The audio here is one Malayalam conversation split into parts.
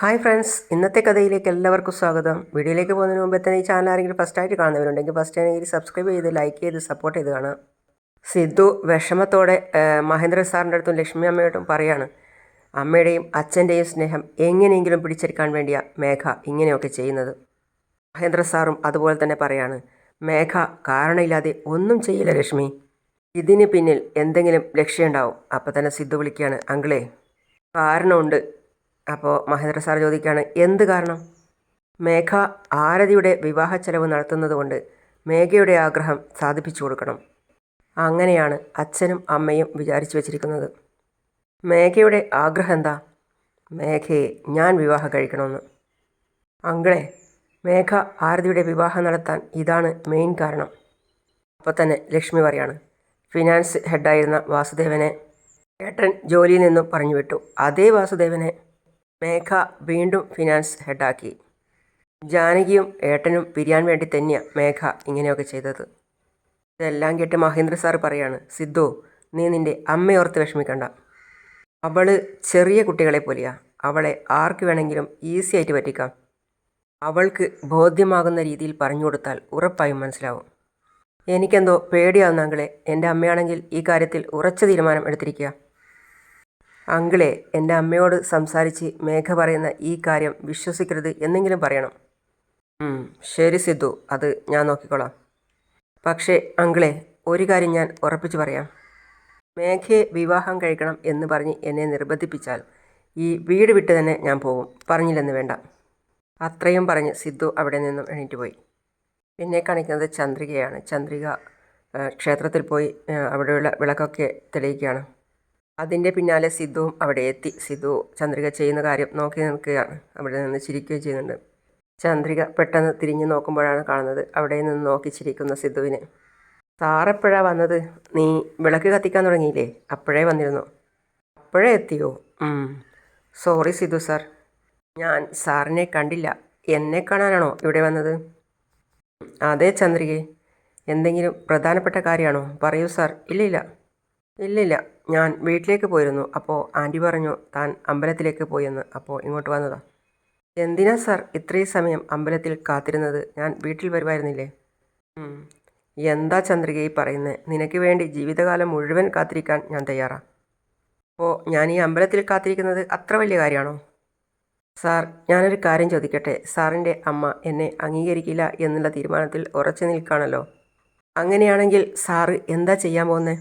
ഹായ് ഫ്രണ്ട്സ് ഇന്നത്തെ കഥയിലേക്ക് എല്ലാവർക്കും സ്വാഗതം. വീഡിയോയിലേക്ക് പോകുന്നതിന് മുമ്പ് തന്നെ ഈ ചാനൽ ആരെങ്കിലും ഫസ്റ്റ് ആയിട്ട് കാണുന്നവരുണ്ടെങ്കിൽ ഫസ്റ്റ് ആണെങ്കിൽ സബ്സ്ക്രൈബ് ചെയ്ത് ലൈക്ക് ചെയ്ത് സപ്പോർട്ട് ചെയ്ത് കാണാം സിദ്ധു വിഷമത്തോടെ മഹേന്ദ്ര സാറിന്റെ അടുത്തും ലക്ഷ്മി അമ്മയോടും പറയാണ് അമ്മയുടെയും അച്ഛന്റെയും സ്നേഹം എങ്ങനെയെങ്കിലും പിടിച്ചെടുക്കാൻ വേണ്ടിയാണ് മേഘ ഇങ്ങനെയൊക്കെ ചെയ്യുന്നത്. മഹേന്ദ്ര സാറും അതുപോലെ തന്നെ പറയാണ് മേഘ കാരണമില്ലാതെ ഒന്നും ചെയ്യില്ല ലക്ഷ്മി. ഇതിന് പിന്നിൽ എന്തെങ്കിലും ലക്ഷ്യമുണ്ടാവും അപ്പോൾ തന്നെ സിദ്ധു വിളിക്കുകയാണ് അങ്കിളേ കാരണമുണ്ട്. അപ്പോൾ മഹേന്ദ്ര സാർ ചോദിക്കുകയാണ് എന്ത് കാരണം? മേഘ ആരതിയുടെ വിവാഹ ചെലവ് നടത്തുന്നത് കൊണ്ട് മേഘയുടെ ആഗ്രഹം സാധിപ്പിച്ചു കൊടുക്കണം. അങ്ങനെയാണ് അച്ഛനും അമ്മയും വിചാരിച്ചു വച്ചിരിക്കുന്നത്. മേഘയുടെ ആഗ്രഹം എന്താ? മേഘയെ ഞാൻ വിവാഹം കഴിക്കണമെന്ന്. അങ്കിളെ മേഘ ആരതിയുടെ വിവാഹം നടത്താൻ ഇതാണ് മെയിൻ കാരണം. അപ്പോൾ തന്നെ ലക്ഷ്മി പറയാണ് ഫിനാൻസ് ഹെഡായിരുന്ന വാസുദേവനെ ഏട്ടൻ ജോലിയിൽ നിന്നും പറഞ്ഞു വിട്ടു. അതേ വാസുദേവനെ മേഘ വീണ്ടും ഫിനാൻസ് ഹെഡാക്കി. ജാനകിയും ഏട്ടനും പിരിയാൻ വേണ്ടി തന്നെയാണ് മേഘ ഇങ്ങനെയൊക്കെ ചെയ്തത്. ഇതെല്ലാം കേട്ട് മഹേന്ദ്ര സാർ പറയാണ് സിദ്ധു നീ നിന്റെ അമ്മയോർത്ത് വിഷമിക്കണ്ട. അവൾ ചെറിയ കുട്ടികളെ പോലെയാ. അവളെ ആർക്ക് വേണമെങ്കിലും ഈസി ആയിട്ട് പറ്റിക്കാം. അവൾക്ക് ബോധ്യമാകുന്ന രീതിയിൽ പറഞ്ഞു കൊടുത്താൽ ഉറപ്പായും മനസ്സിലാവും. എനിക്കെന്തോ പേടിയാവുന്ന അങ്കിളെ എന്റെ അമ്മയാണെങ്കിൽ ഈ കാര്യത്തിൽ ഉറച്ച തീരുമാനം എടുത്തിരിക്കുക അങ്കിളെ എന്റെ അമ്മയോട് സംസാരിച്ച് മേഘ പറയുന്ന ഈ കാര്യം വിശ്വസിക്കരുത് എന്നെങ്കിലും പറയണം. ശരി സിദ്ധു അത് ഞാൻ നോക്കിക്കോളാം. പക്ഷേ അങ്കിളെ ഒരു കാര്യം ഞാൻ ഉറപ്പിച്ചു പറയാം. മേഘയെ വിവാഹം കഴിക്കണം എന്ന് പറഞ്ഞ് എന്നെ നിർബന്ധിപ്പിച്ചാൽ ഈ വീട് വിട്ട് തന്നെ ഞാൻ പോകും. പറഞ്ഞില്ലെന്ന് വേണ്ട. അത്രയും പറഞ്ഞ് സിദ്ധു അവിടെ നിന്നും എണീറ്റ് പോയി. പിന്നെ കാണിക്കുന്നത് ചന്ദ്രികയാണ്. ചന്ദ്രിക ക്ഷേത്രത്തിൽ പോയി അവിടെയുള്ള വിളക്കൊക്കെ തെളിയിക്കുകയാണ്. അതിന്റെ പിന്നാലെ സിദ്ധുവും അവിടെ എത്തി. സിദ്ധു ചന്ദ്രിക ചെയ്യുന്ന കാര്യം നോക്കി നിൽക്കുകയാണ്. അവിടെ നിന്ന് ചിരിക്കുകയും ചെയ്യുന്നുണ്ട്. ചന്ദ്രിക പെട്ടെന്ന് തിരിഞ്ഞു നോക്കുമ്പോഴാണ് കാണുന്നത്. അവിടെ നിന്ന് നോക്കി ചിരിക്കുന്ന സിദ്ധുവിനെ. സാറെപ്പോഴാണ് വന്നത്? നീ വിളക്ക് കത്തിക്കാൻ തുടങ്ങിയില്ലേ? അപ്പോഴേ വന്നിരുന്നു. അപ്പോഴേ എത്തിയോ? Sorry Sidhu sir. ഞാൻ സാറിനെ കണ്ടില്ല. എന്നെ കാണാനാണോ ഇവിടെ വന്നത്? അതെ ചന്ദ്രികെ. എന്തെങ്കിലും പ്രധാനപ്പെട്ട കാര്യമാണോ? പറയൂ സാർ. ഇല്ലില്ല. ഇല്ലില്ല. ഞാൻ വീട്ടിലേക്ക് പോയിരുന്നു. അപ്പോൾ ആന്റി പറഞ്ഞു താൻ അമ്പലത്തിലേക്ക് പോയെന്ന് അപ്പോൾ ഇങ്ങോട്ട് വന്നതാ. എന്തിനാ സാർ ഇത്രയും സമയം അമ്പലത്തിൽ കാത്തിരുന്നത്? ഞാൻ വീട്ടിൽ വരുമായിരുന്നില്ലേ? എന്താ ചന്ദ്രികയെ പറയുന്നത് നിനക്ക് വേണ്ടി ജീവിതകാലം മുഴുവൻ കാത്തിരിക്കാൻ ഞാൻ തയ്യാറാണ് അപ്പോൾ ഞാൻ ഈ അമ്പലത്തിൽ കാത്തിരിക്കുന്നത് അത്ര വലിയ കാര്യമാണോ? സാർ ഞാനൊരു കാര്യം ചോദിക്കട്ടെ. സാറിന്റെ അമ്മ എന്നെ അംഗീകരിക്കില്ല എന്നുള്ള തീരുമാനത്തിൽ ഉറച്ചു നിൽക്കുകയാണല്ലോ. അങ്ങനെയാണെങ്കിൽ സാറ് എന്താ ചെയ്യാൻ പോകുന്നത്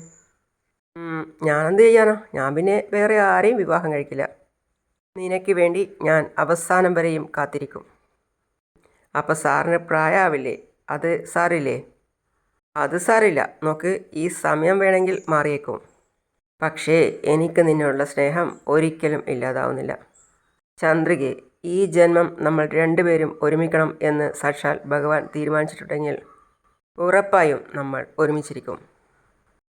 ഞാനെന്ത് ചെയ്യാനോ? ഞാൻ പിന്നെ വേറെ ആരെയും വിവാഹം കഴിക്കില്ല. നിനക്ക് വേണ്ടി ഞാൻ അവസാനം വരെയും കാത്തിരിക്കും. അപ്പം സാറിന് പ്രായമാവില്ലേ അത് സാറില്ലേ അത് സാറില്ല നോക്ക് ഈ സമയം വേണമെങ്കിൽ മാറിയേക്കും. പക്ഷേ എനിക്ക് നിന്നുള്ള സ്നേഹം ഒരിക്കലും ഇല്ലാതാവുന്നില്ല. ചന്ദ്രികെ ഈ ജന്മം നമ്മൾ രണ്ടുപേരും ഒരുമിക്കണം എന്ന് സാക്ഷാൽ ഭഗവാൻ തീരുമാനിച്ചിട്ടുണ്ടെങ്കിൽ ഉറപ്പായും നമ്മൾ ഒരുമിച്ചിരിക്കും.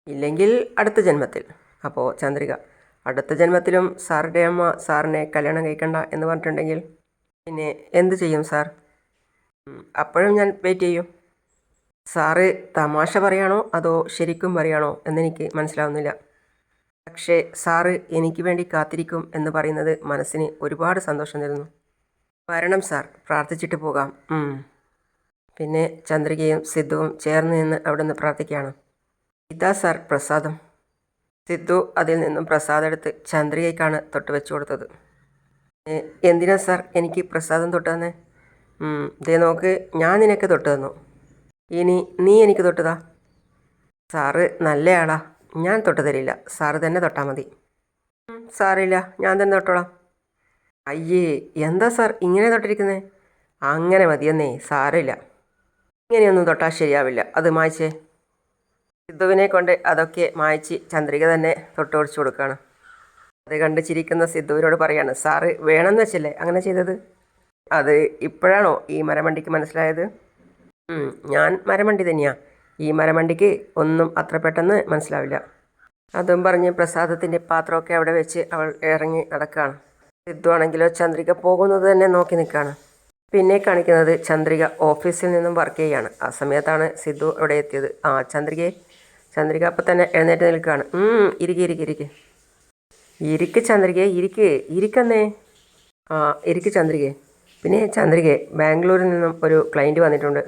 ഇല്ലെങ്കിൽ അടുത്ത ജന്മത്തിൽ. അപ്പോൾ ചന്ദ്രിക അടുത്ത ജന്മത്തിലും സാറിന്റെ അമ്മ സാറിനെ കല്യാണം കഴിക്കണ്ട എന്ന് പറഞ്ഞിട്ടുണ്ടെങ്കിൽ പിന്നെ എന്ത് ചെയ്യും സാർ? അപ്പോഴും ഞാൻ വെയിറ്റ് ചെയ്യും. സാറ് തമാശ പറയാണോ അതോ ശരിക്കും പറയാണോ എന്നെനിക്ക് മനസ്സിലാവുന്നില്ല. പക്ഷേ സാറ് എനിക്ക് വേണ്ടി കാത്തിരിക്കും എന്ന് പറയുന്നത് മനസ്സിന് ഒരുപാട് സന്തോഷം തരുന്നു. വരണം സാർ പ്രാർത്ഥിച്ചിട്ട് പോകാം. പിന്നെ ചന്ദ്രികയും സിദ്ധുവും ചേർന്ന് നിന്ന് അവിടെ നിന്ന് പ്രാർത്ഥിക്കുകയാണ്. ഇതാ സാർ പ്രസാദം. സിദ്ധു അതിൽ നിന്നും പ്രസാദം എടുത്ത് ചന്ദ്രികയ്ക്കാണ് തൊട്ട് വെച്ചു കൊടുത്തത്. എന്തിനാ സാർ എനിക്ക് പ്രസാദം തൊട്ട് തന്നെ ദേ നോക്ക് ഞാൻ നിനക്ക് തൊട്ട് തന്നു. ഇനി നീ എനിക്ക് തൊട്ടുതാ. സാറ് നല്ലയാളാ. ഞാൻ തൊട്ട് തരില്ല. സാറ് തന്നെ തൊട്ടാൽ മതി. "ഉം, സാറില്ല ഞാൻ തന്നെ തൊട്ടോളാം. അയ്യേ എന്താ സാർ ഇങ്ങനെ തൊട്ടിരിക്കുന്നേ? അങ്ങനെ മതിയെന്നേ സാറില്ല. ഇങ്ങനെയൊന്നും തൊട്ടാൽ ശരിയാവില്ല. അത് മായ്ച്ചേ. സിദ്ധുവിനെ കൊണ്ട് അതൊക്കെ മായ്ച്ച് ചന്ദ്രിക തന്നെ തൊട്ട് ഒഴിച്ചു കൊടുക്കുകയാണ്. അത് കണ്ട് ചിരിക്കുന്ന സിദ്ധുവിനോട് പറയാണ് സാറ് വേണമെന്ന് വെച്ചല്ലേ അങ്ങനെ ചെയ്തത്? അത് ഇപ്പോഴാണോ ഈ മരമണ്ടിക്ക് മനസ്സിലായത്? ഞാൻ മരമണ്ടി തന്നെയാ. ഈ മരമണ്ടിക്ക് ഒന്നും അത്ര പെട്ടെന്ന് മനസ്സിലാവില്ല. അതും പറഞ്ഞ് പ്രസാദത്തിന്റെ പാത്രമൊക്കെ അവിടെ വെച്ച് അവൾ ഇറങ്ങി നടക്കുകയാണ്. സിദ്ധു ആണെങ്കിലോ ചന്ദ്രിക പോകുന്നത് തന്നെ നോക്കി നിൽക്കുകയാണ്. പിന്നെ കാണിക്കുന്നത് ചന്ദ്രിക ഓഫീസിൽ നിന്നും വർക്ക് ചെയ്യുകയാണ് ആ സമയത്താണ് സിദ്ധു അവിടെ എത്തിയത്. ആ ചന്ദ്രികയെ ചന്ദ്രിക അപ്പം തന്നെ എഴുന്നേറ്റ് നിൽക്കുകയാണ്. "ഉം, ഇരിക്ക് ഇരിക്ക് ഇരിക്ക്. ചന്ദ്രികയെ ഇരിക്ക് ഇരിക്കന്നേ. ആ ഇരിക്ക് ചന്ദ്രികേ. പിന്നെ ചന്ദ്രികേ ബാംഗ്ലൂരിൽ നിന്നും ഒരു ക്ലയന്റ് വന്നിട്ടുണ്ട്.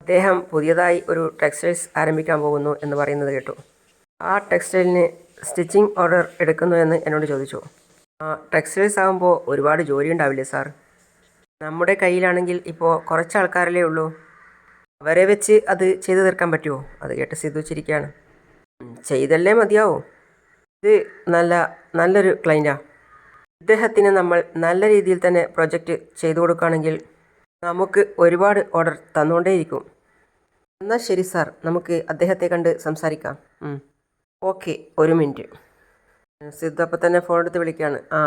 അദ്ദേഹം പുതിയതായി ഒരു ടെക്സ്റ്റൈൽസ് ആരംഭിക്കാൻ പോകുന്നു എന്ന് പറയുന്നത് കേട്ടു. ആ ടെക്സ്റ്റൈലിന് സ്റ്റിച്ചിങ് ഓർഡർ എടുക്കുന്നു എന്ന് എന്നോട് ചോദിച്ചു. ആ ടെക്സ്റ്റൈൽസ് ആകുമ്പോൾ ഒരുപാട് ജോലി ഉണ്ടാവില്ലേ സാർ? നമ്മുടെ കയ്യിലാണെങ്കിൽ ഇപ്പോൾ കുറച്ച് ആൾക്കാരല്ലേ ഉള്ളൂ. അവരെ വെച്ച് അത് ചെയ്തു തീർക്കാൻ പറ്റുമോ അത് കേട്ട് സിദ്ധു ചിരിക്കുകയാണ് ചെയ്തല്ലേ മതിയാവോ? ഇത് നല്ല നല്ലൊരു ക്ലൈന്റാണ് ഇദ്ദേഹത്തിന് നമ്മൾ നല്ല രീതിയിൽ തന്നെ പ്രൊജക്റ്റ് ചെയ്തു കൊടുക്കുകയാണെങ്കിൽ നമുക്ക് ഒരുപാട് ഓർഡർ തന്നുകൊണ്ടേയിരിക്കും. എന്നാൽ ശരി സാർ നമുക്ക് അദ്ദേഹത്തെ കണ്ട് സംസാരിക്കാം. ഓക്കെ ഒരു മിനിറ്റ് സിദ്ധു അപ്പം തന്നെ ഫോൺ എടുത്ത് വിളിക്കുകയാണ് ആ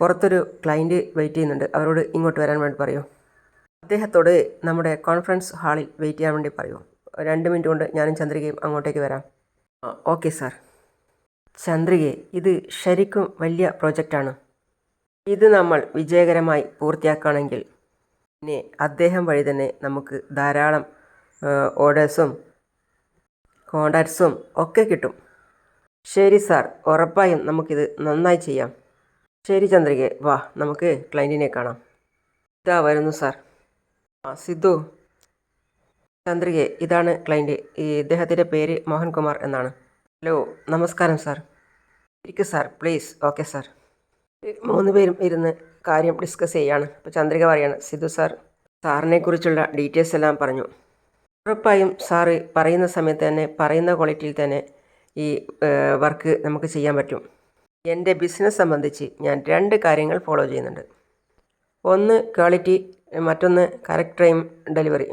പുറത്തൊരു ക്ലയന്റ് വെയിറ്റ് ചെയ്യുന്നുണ്ട്. അവരോട് ഇങ്ങോട്ട് വരാൻ വേണ്ടി പറയൂ. അദ്ദേഹത്തോട് നമ്മുടെ കോൺഫറൻസ് ഹാളിൽ വെയിറ്റ് ചെയ്യാൻ വേണ്ടി പറയൂ രണ്ട് മിനിറ്റ് കൊണ്ട് ഞാനും ചന്ദ്രികയും അങ്ങോട്ടേക്ക് വരാം. ഓക്കെ സാർ ചന്ദ്രികെ ഇത് ശരിക്കും വലിയ പ്രോജക്റ്റാണ് ഇത് നമ്മൾ വിജയകരമായി പൂർത്തിയാക്കുകയാണെങ്കിൽ പിന്നെ അദ്ദേഹം വഴി തന്നെ നമുക്ക് ധാരാളം ഓർഡേഴ്സും കോണ്ടാക്ട്സും ഒക്കെ കിട്ടും. ശരി സാർ ഉറപ്പായും നമുക്കിത് നന്നായി ചെയ്യാം. ശരി ചന്ദ്രികെ. വാ നമുക്ക് ക്ലൈന്റിനെ കാണാം. ഇതാ വരുന്നു സാർ ആ സിദ്ധു ചന്ദ്രികെ ഇതാണ് ക്ലയന്റ് ഈ ഇദ്ദേഹത്തിന്റെ പേര് മോഹൻകുമാർ എന്നാണ്. ഹലോ നമസ്കാരം സാർ ഇരിക്കു സാർ പ്ലീസ് ഓക്കെ സാർ മൂന്ന് പേരും ഇരുന്ന് കാര്യം ഡിസ്കസ് ചെയ്യാണ്. അപ്പോൾ ചന്ദ്രിക പറയാണ് സിദ്ധു സാർ സാറിനെ കുറിച്ചുള്ള ഡീറ്റെയിൽസ് എല്ലാം പറഞ്ഞു. ഉറപ്പായും സാറ് പറയുന്ന സമയത്ത് തന്നെ പറയുന്ന ക്വാളിറ്റിയിൽ തന്നെ ഈ വർക്ക് നമുക്ക് ചെയ്യാൻ പറ്റും. എന്റെ ബിസിനസ് സംബന്ധിച്ച് ഞാൻ രണ്ട് കാര്യങ്ങൾ ഫോളോ ചെയ്യുന്നുണ്ട്. ഒന്ന് ക്വാളിറ്റി മറ്റൊന്ന് കറക്റ്റ് ടൈം ഡെലിവറി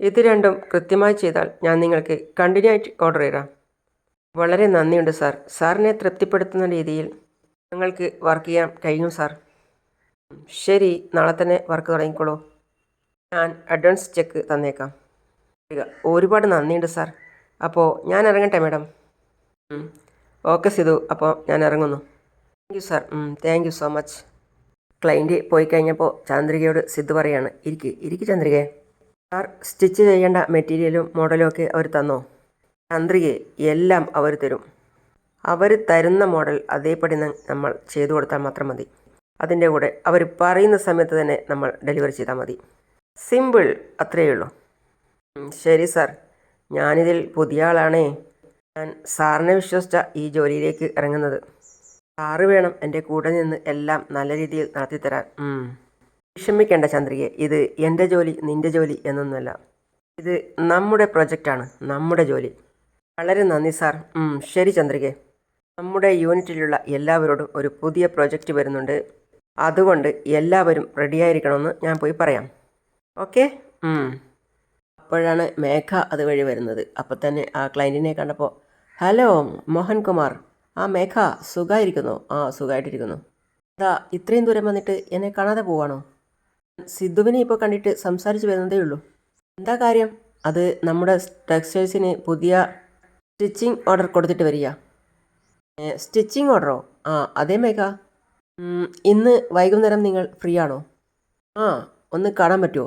ഇത് രണ്ടും കൃത്യമായി ചെയ്താൽ ഞാൻ നിങ്ങൾക്ക് കണ്ടിന്യൂ ആയിട്ട് ഓർഡർ ചെയ്യാം വളരെ നന്ദിയുണ്ട് സാർ സാറിനെ തൃപ്തിപ്പെടുത്തുന്ന രീതിയിൽ ഞങ്ങൾക്ക് വർക്ക് ചെയ്യാൻ കഴിയും സാർ ശരി നാളെ തന്നെ വർക്ക് തുടങ്ങിക്കോളൂ. ഞാൻ അഡ്വാൻസ് ചെക്ക് തന്നേക്കാം. ഒരുപാട് നന്ദിയുണ്ട് സാർ അപ്പോൾ ഞാൻ ഇറങ്ങട്ടെ മാഡം ഓക്കെ സിധു. അപ്പോൾ ഞാൻ ഇറങ്ങുന്നു. Thank you sir thank you so much client പോയി കഴിഞ്ഞപ്പോൾ ചാന്ദ്രികയോട് സിദ്ധു പറയാണ് ഇരിക്ക് ഇരിക്ക് ചന്ദ്രികയെ സാർ സ്റ്റിച്ച് ചെയ്യേണ്ട മെറ്റീരിയലും മോഡലും ഒക്കെ അവർ തന്നോ? ചന്ദ്രികയെ എല്ലാം അവർ തരും. അവർ തരുന്ന മോഡൽ അതേപടി നമ്മൾ ചെയ്തു കൊടുത്താൽ മാത്രം മതി. അതിന്റെ കൂടെ അവർ പറയുന്ന സമയത്ത് തന്നെ നമ്മൾ ഡെലിവറി ചെയ്താൽ മതി. സിമ്പിൾ അത്രയേ ഉള്ളൂ. ശരി സാർ ഞാനിതിൽ പുതിയ ആളാണേ. ഞാൻ സാറിനെ വിശ്വസിച്ച ഈ ജോലിയിലേക്ക് ഇറങ്ങുന്നത്. സാറ് വേണം എന്റെ കൂടെ നിന്ന് എല്ലാം നല്ല രീതിയിൽ നടത്തിത്തരാൻ. വിഷമിക്കേണ്ട ചന്ദ്രികയെ ഇത് എന്റെ ജോലി നിന്റെ ജോലി എന്നൊന്നുമല്ല. ഇത് നമ്മുടെ പ്രൊജക്റ്റാണ് നമ്മുടെ ജോലി. വളരെ നന്ദി സാർ. ശരി ചന്ദ്രികെ. നമ്മുടെ യൂണിറ്റിലുള്ള എല്ലാവരോടും ഒരു പുതിയ പ്രൊജക്റ്റ് വരുന്നുണ്ട്. അതുകൊണ്ട് എല്ലാവരും റെഡിയായിരിക്കണമെന്ന് ഞാൻ പോയി പറയാം. ഓക്കെ? അപ്പോഴാണ് മേഘ അതുവഴി വരുന്നത്. അപ്പോൾ തന്നെ ആ ക്ലയന്റിനെ കണ്ടപ്പോൾ ഹലോ മോഹൻകുമാർ. ആ മേഘ സുഖമായിരിക്കുന്നു ആ സുഖമായിട്ടിരിക്കുന്നു അതാ ഇത്രയും ദൂരം വന്നിട്ട് എന്നെ കാണാതെ പോവാണോ? സിദ്ധുവിനെ ഇപ്പോൾ കണ്ടിട്ട് സംസാരിച്ച് വരുന്നതേ ഉള്ളൂ. എന്താ കാര്യം? അത് നമ്മുടെ ടെക്സ്റ്റൈൽസിന് പുതിയ സ്റ്റിച്ചിങ് ഓർഡർ കൊടുത്തിട്ട് വരിക. സ്റ്റിച്ചിങ് ഓർഡറോ? ആ അതേ മേഘ. ഇന്ന് വൈകുന്നേരം നിങ്ങൾ ഫ്രീ ആണോ? ആ ഒന്ന് കാണാൻ പറ്റുമോ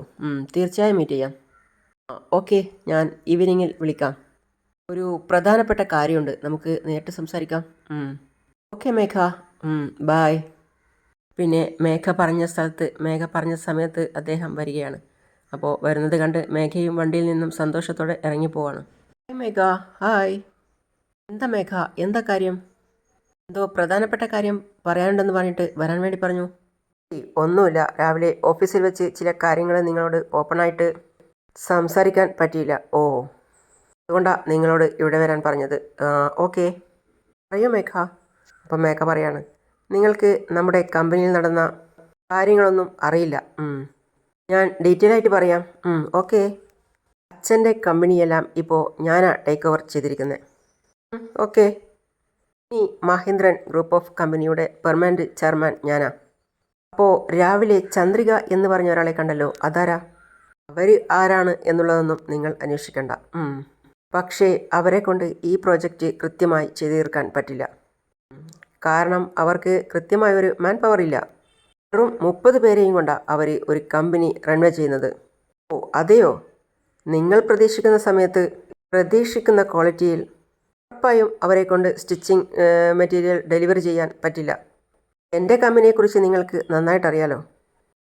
തീർച്ചയായും മീറ്റ് ചെയ്യാം. ഓക്കെ ഞാൻ ഈവനിങ്ങിൽ വിളിക്കാം. ഒരു പ്രധാനപ്പെട്ട കാര്യമുണ്ട്. നമുക്ക് നേരിട്ട് സംസാരിക്കാം. ഓക്കെ മേഘ. ബായ് പിന്നെ മേഘ പറഞ്ഞ സ്ഥലത്ത് മേഘ പറഞ്ഞ സമയത്ത് അദ്ദേഹം വരികയാണ്. അപ്പോൾ വരുന്നത് കണ്ട് മേഘയും വണ്ടിയിൽ നിന്നും സന്തോഷത്തോടെ ഇറങ്ങിപ്പോവാണ് ഹായ് മേഘ. ഹായ് എന്താ മേഘ? എന്താ കാര്യം? എന്തോ പ്രധാനപ്പെട്ട കാര്യം പറയാനുണ്ടെന്ന് പറഞ്ഞിട്ട് വരാൻ വേണ്ടി പറഞ്ഞു. ഒന്നുമില്ല. രാവിലെ ഓഫീസിൽ വെച്ച് ചില കാര്യങ്ങൾ നിങ്ങളോട് ഓപ്പണായിട്ട് സംസാരിക്കാൻ പറ്റിയില്ല. ഓ. അതുകൊണ്ടാണ് നിങ്ങളോട് ഇവിടെ വരാൻ പറഞ്ഞത്. ഓക്കെ. പറയൂ മേഘ. അപ്പം മേഘ പറയാണ് നിങ്ങൾക്ക് നമ്മുടെ കമ്പനിയിൽ നടന്ന കാര്യങ്ങളൊന്നും അറിയില്ല. ഞാൻ ഡീറ്റെയിൽ ആയിട്ട് പറയാം. ഓക്കെ. അച്ഛന്റെ കമ്പനിയെല്ലാം ഇപ്പോൾ ഞാനാണ് ടേക്ക് ഓവർ ചെയ്തിരിക്കുന്നത് ഓക്കെ. ഇനി മഹേന്ദ്രൻ ഗ്രൂപ്പ് ഓഫ് കമ്പനിയുടെ പെർമനന്റ് ചെയർമാൻ ഞാനാ. അപ്പോൾ രാവിലെ ചന്ദ്രിക എന്ന് പറഞ്ഞ ഒരാളെ കണ്ടല്ലോ. അതാരാ? അവർ ആരാണ് എന്നുള്ളതൊന്നും നിങ്ങൾ അന്വേഷിക്കണ്ട. പക്ഷേ അവരെ കൊണ്ട് ഈ പ്രോജക്റ്റ് കൃത്യമായി ചെയ്തു തീർക്കാൻ പറ്റില്ല. കാരണം അവർക്ക് കൃത്യമായ ഒരു മാൻ പവർ ഇല്ല. വെറും മുപ്പത് പേരെയും കൊണ്ടാണ് അവർ ഒരു കമ്പനി റൺവേ ചെയ്യുന്നത്. ഓ അതെയോ? നിങ്ങൾ പ്രതീക്ഷിക്കുന്ന സമയത്ത് പ്രതീക്ഷിക്കുന്ന ക്വാളിറ്റിയിൽ ഉറപ്പായും അവരെ കൊണ്ട് സ്റ്റിച്ചിങ് മെറ്റീരിയൽ ഡെലിവറി ചെയ്യാൻ പറ്റില്ല. എന്റെ കമ്പനിയെക്കുറിച്ച് നിങ്ങൾക്ക് നന്നായിട്ട് അറിയാലോ?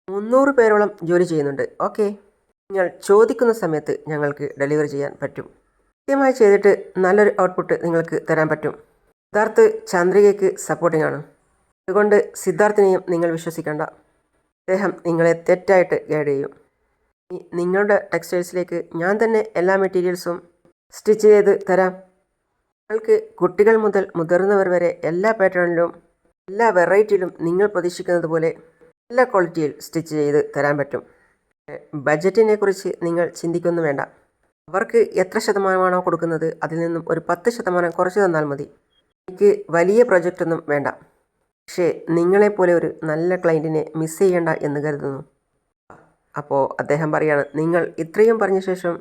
മുന്നൂറ് പേരോളം ജോലി ചെയ്യുന്നുണ്ട്. ഓക്കെ. നിങ്ങൾ ചോദിക്കുന്ന സമയത്ത് ഞങ്ങൾക്ക് ഡെലിവറി ചെയ്യാൻ പറ്റും. കൃത്യമായി ചെയ്തിട്ട് നല്ലൊരു ഔട്ട്പുട്ട് നിങ്ങൾക്ക് തരാൻ പറ്റും. സിദ്ധാർത്ഥ് ചന്ദ്രികയ്ക്ക് സപ്പോർട്ടിംഗ് ആണ്. അതുകൊണ്ട് സിദ്ധാർത്ഥിനെയും നിങ്ങൾ വിശ്വസിക്കേണ്ട. അദ്ദേഹം നിങ്ങളെ തെറ്റായിട്ട് ഗൈഡ് ചെയ്യും. നിങ്ങളുടെ ടെക്സ്റ്റൈൽസിലേക്ക് ഞാൻ തന്നെ എല്ലാ മെറ്റീരിയൽസും സ്റ്റിച്ച് ചെയ്ത് തരാം. നിങ്ങൾക്ക് കുട്ടികൾ മുതൽ മുതിർന്നവർ വരെ എല്ലാ പാറ്റേണിലും എല്ലാ വെറൈറ്റിയിലും നിങ്ങൾ പ്രതീക്ഷിക്കുന്നത് പോലെ എല്ലാ ക്വാളിറ്റിയിൽ സ്റ്റിച്ച് ചെയ്ത് തരാൻ പറ്റും. ബജറ്റിനെ കുറിച്ച് നിങ്ങൾ ചിന്തിക്കൊന്നും വേണ്ട. അവർക്ക് എത്ര ശതമാനമാണോ കൊടുക്കുന്നത്? അതിൽ നിന്നും ഒരു പത്ത് ശതമാനം കുറച്ച് തന്നാൽ മതി. എനിക്ക് വലിയ പ്രൊജക്റ്റൊന്നും വേണ്ട. പക്ഷേ നിങ്ങളെപ്പോലെ ഒരു നല്ല ക്ലയന്റിനെ മിസ് ചെയ്യേണ്ട എന്ന് കരുതുന്നു. അപ്പോൾ അദ്ദേഹം പറയാണ് നിങ്ങൾ ഇത്രയും പറഞ്ഞ ശേഷം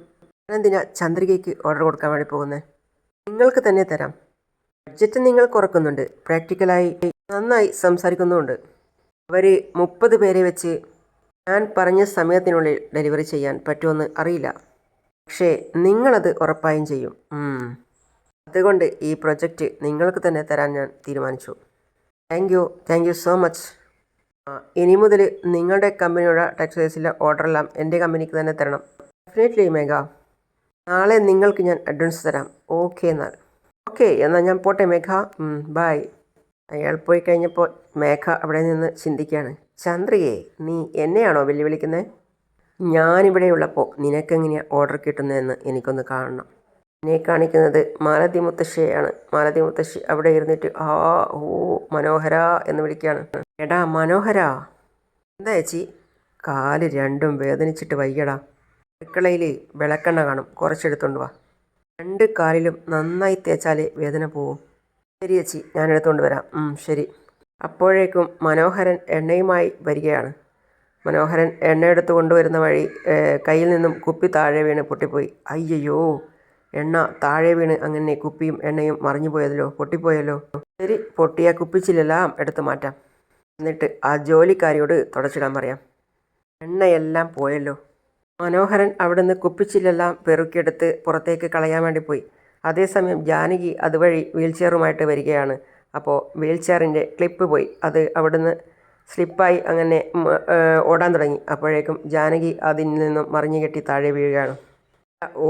ഞാനെന്തിനാ ചന്ദ്രികയ്ക്ക് ഓർഡർ കൊടുക്കാൻ വേണ്ടി പോകുന്നത് നിങ്ങൾക്ക് തന്നെ തരാം. ബഡ്ജറ്റ് നിങ്ങൾ കുറക്കുന്നുണ്ട്. പ്രാക്ടിക്കലായി നന്നായി സംസാരിക്കുന്നുമുണ്ട്. അവർ മുപ്പത് പേരെ വെച്ച് ഞാൻ പറഞ്ഞ സമയത്തിനുള്ളിൽ ഡെലിവറി ചെയ്യാൻ പറ്റുമെന്ന് അറിയില്ല. പക്ഷേ നിങ്ങളത് ഉറപ്പായും ചെയ്യും. അതുകൊണ്ട് ഈ പ്രൊജക്റ്റ് നിങ്ങൾക്ക് തന്നെ തരാൻ ഞാൻ തീരുമാനിച്ചു. Thank you thank you so much ഇനി മുതൽ നിങ്ങളുടെ കമ്പനിയുടെ ടെക്സ്റ്റൈൽസിലെ ഓർഡറെല്ലാം എന്റെ കമ്പനിക്ക് തന്നെ തരണം. ഡെഫിനറ്റ്ലി മേഘ നാളെ നിങ്ങൾക്ക് ഞാൻ അഡ്വാൻസ് തരാം. ഓക്കെ എന്നാൽ. ഓക്കെ എന്നാൽ ഞാൻ പോട്ടെ മേഘ ബായ് അയാൾ പോയി കഴിഞ്ഞപ്പോൾ മേഘ അവിടെ നിന്ന് ചിന്തിക്കുകയാണ്. ചന്ദ്രയെ നീ എന്നെയാണോ വെല്ലുവിളിക്കുന്നത് ഞാനിവിടെയുള്ളപ്പോൾ നിനക്കെങ്ങനെയാണ് ഓർഡർ കിട്ടുന്നതെന്ന് എനിക്കൊന്ന് കാണണം. എന്നെ കാണിക്കുന്നത് മാലതി മുത്തശ്ശിയാണ് മാലതി മുത്തശ്ശി അവിടെ ഇരുന്നിട്ട് ആ ഓ മനോഹര എന്ന് വിളിക്കുകയാണ്. എടാ മനോഹര എന്താ ചേച്ചി? കാൽ രണ്ടും വേദനിച്ചിട്ട് വയ്യടാ. അടുക്കളയിൽ വിളക്കെണ്ണ കാണും. കുറച്ചെടുത്തോണ്ട് വാ. രണ്ട് കാലിലും നന്നായി തേച്ചാലേ വേദന പോവും. ശരി ചേച്ചി ഞാൻ എടുത്തുകൊണ്ട് വരാം. ശരി. അപ്പോഴേക്കും മനോഹരൻ എണ്ണയുമായി വരികയാണ്. മനോഹരൻ എണ്ണയെടുത്ത് കൊണ്ടുവരുന്ന വഴി കയ്യിൽ നിന്നും കുപ്പി താഴെ വീണ് പൊട്ടിപ്പോയി. അയ്യയ്യോ എണ്ണ താഴെ വീണ് അങ്ങനെ കുപ്പിയും എണ്ണയും മറിഞ്ഞു പോയതല്ലോ പൊട്ടിപ്പോയല്ലോ. ശരി പൊട്ടിയ കുപ്പിച്ചിലെല്ലാം എടുത്തു മാറ്റാം. എന്നിട്ട് ആ ജോലിക്കാരിയോട് തുടച്ചിടാൻ പറയാം. എണ്ണയെല്ലാം പോയല്ലോ. മനോഹരൻ അവിടുന്ന് കുപ്പിച്ചിലെല്ലാം പെറുക്കിയെടുത്ത് പുറത്തേക്ക് കളയാൻ വേണ്ടി പോയി. അതേസമയം ജാനകി അതുവഴി വീൽ ചെയറുമായിട്ട് വരികയാണ്. അപ്പോൾ വീൽചെയറിന്റെ ക്ലിപ്പ് പോയി. അത് അവിടുന്ന് സ്ലിപ്പായി അങ്ങനെ ഓടാൻ തുടങ്ങി. അപ്പോഴേക്കും ജാനകി അതിൽ നിന്നും മറിഞ്ഞു കെട്ടി താഴെ വീഴുകയാണ്.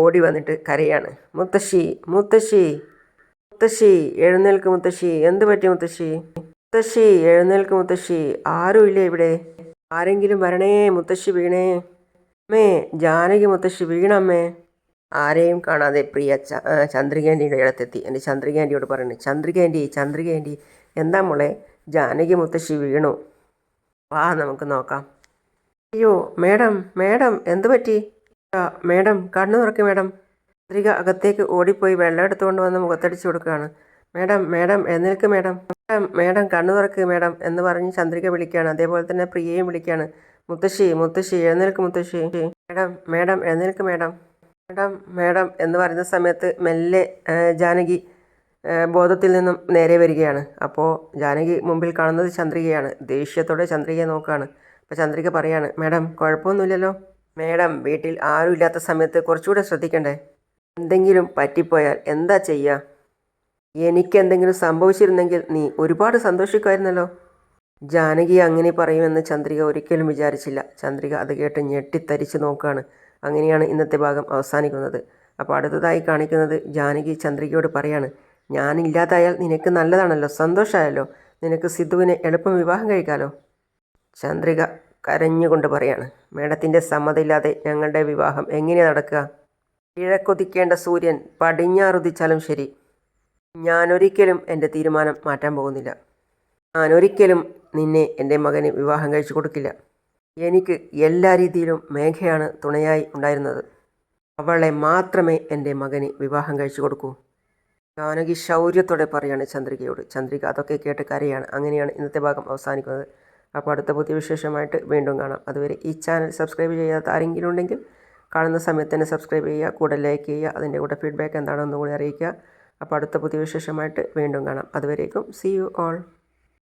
ഓടി വന്നിട്ട് കരയാണ് മുത്തശ്ശി മുത്തശ്ശി മുത്തശ്ശി എഴുന്നേൽക്ക് മുത്തശ്ശി. എന്ത് പറ്റി മുത്തശ്ശി? മുത്തശ്ശി എഴുന്നേൽക്ക് മുത്തശ്ശി. ആരുമില്ലേ ഇവിടെ? ആരെങ്കിലും വരണേ മുത്തശ്ശി വീണേ. അമ്മേ ജാനകി മുത്തശ്ശി വീണമ്മേ. ആരെയും കാണാതെ പ്രിയ ചന്ദ്രികേന്റിയുടെ ഇടത്തെത്തി എന്റെ ചന്ദ്രികാന്റിയോട് പറയുന്നു ചന്ദ്രികാന്റി ചന്ദ്രികാന്റി എന്താ മോളെ? ജാനകി മുത്തശ്ശി വീണു. വാ നമുക്ക് നോക്കാം. അയ്യോ മേഡം മേഡം എന്തു പറ്റി? മേഡം കണ്ണു തുറക്കി മേഡം. ചന്ദ്രിക അകത്തേക്ക് ഓടിപ്പോയി വെള്ളം എടുത്തുകൊണ്ട് വന്ന് മുഖത്തടിച്ചു കൊടുക്കുകയാണ്. മേഡം മേഡം എഴുന്നേൽക്ക് മേഡം. മേഡം മേഡം കണ്ണു തുറക്ക് മേഡം എന്ന് പറഞ്ഞ് ചന്ദ്രിക വിളിക്കുകയാണ്. അതേപോലെ തന്നെ പ്രിയയും വിളിക്കുകയാണ്. മുത്തശ്ശി മുത്തശ്ശി എഴുന്നേൽക്ക് മുത്തശ്ശി. മേഡം മേഡം എഴുന്നേൽക്ക് മേഡം. മേഡം മേഡം എന്ന് പറയുന്ന സമയത്ത് മെല്ലെ ജാനകി ബോധത്തിൽ നിന്നും നേരെ വരികയാണ്. അപ്പോൾ ജാനകി മുമ്പിൽ കാണുന്നത് ചന്ദ്രികയാണ്. ദേഷ്യത്തോടെ ചന്ദ്രികയെ നോക്കുകയാണ് അപ്പോൾ ചന്ദ്രിക പറയാണ് മേഡം കുഴപ്പമൊന്നുമില്ലല്ലോ. മേഡം വീട്ടിൽ ആരും ഇല്ലാത്ത സമയത്ത് കുറച്ചുകൂടെ ശ്രദ്ധിക്കണ്ടേ? എന്തെങ്കിലും പറ്റിപ്പോയാൽ എന്താ ചെയ്യുക എനിക്കെന്തെങ്കിലും സംഭവിച്ചിരുന്നെങ്കിൽ നീ ഒരുപാട് സന്തോഷിക്കുമായിരുന്നല്ലോ. ജാനകി അങ്ങനെ പറയുമെന്ന് ചന്ദ്രിക ഒരിക്കലും വിചാരിച്ചില്ല. ചന്ദ്രിക അത് കേട്ട് ഞെട്ടിത്തരിച്ച് നോക്കുകയാണ് അങ്ങനെയാണ് ഇന്നത്തെ ഭാഗം അവസാനിക്കുന്നത്. അപ്പോൾ അടുത്തതായി കാണിക്കുന്നത് ജാനകി ചന്ദ്രികയോട് പറയാണ് ഞാനില്ലാതായാൽ നിനക്ക് നല്ലതാണല്ലോ സന്തോഷമായല്ലോ നിനക്ക് സിദ്ധുവിനെ എളുപ്പം വിവാഹം കഴിക്കാലോ? ചന്ദ്രിക കരഞ്ഞുകൊണ്ട് പറയാണ്. മേഡത്തിന്റെ സമ്മതമില്ലാതെ ഞങ്ങളുടെ വിവാഹം എങ്ങനെ നടക്കുക? കിഴക്കൊതിക്കേണ്ട സൂര്യൻ പടിഞ്ഞാറുദിച്ചാലും ശരി. ഞാനൊരിക്കലും എന്റെ തീരുമാനം മാറ്റാൻ പോകുന്നില്ല. ഞാനൊരിക്കലും നിന്നെ എന്റെ മകന് വിവാഹം കഴിച്ചു കൊടുക്കില്ല. എനിക്ക് എല്ലാ രീതിയിലും മേഘയാണ് തുണയായി ഉണ്ടായിരുന്നത്. അവളെ മാത്രമേ എന്റെ മകന് വിവാഹം കഴിച്ചു കൊടുക്കൂ. ജാനകി ശൗര്യത്തോടെ പറയാണ് ചന്ദ്രികയോട്. ചന്ദ്രിക അതൊക്കെ കേട്ട് കരയാണ്. അങ്ങനെയാണ് ഇന്നത്തെ ഭാഗം അവസാനിക്കുന്നത്. അപ്പോൾ അടുത്ത പുതിയ വിശേഷമായിട്ട് വീണ്ടും കാണാം. അതുവരെ ഈ ചാനൽ സബ്സ്ക്രൈബ് ചെയ്യാത്ത ആരെങ്കിലും ഉണ്ടെങ്കിൽ കാണുന്ന സമയത്ത് തന്നെ സബ്സ്ക്രൈബ് ചെയ്യുക കൂടെ ലൈക്ക് ചെയ്യുക അതിന്റെ കൂടെ ഫീഡ്ബാക്ക് എന്താണെന്ന് കൂടി അറിയിക്കുക. അപ്പോൾ അടുത്ത പുതിയ വിശേഷമായിട്ട് വീണ്ടും കാണാം. അതുവരേക്കും സി യു ഓൾ.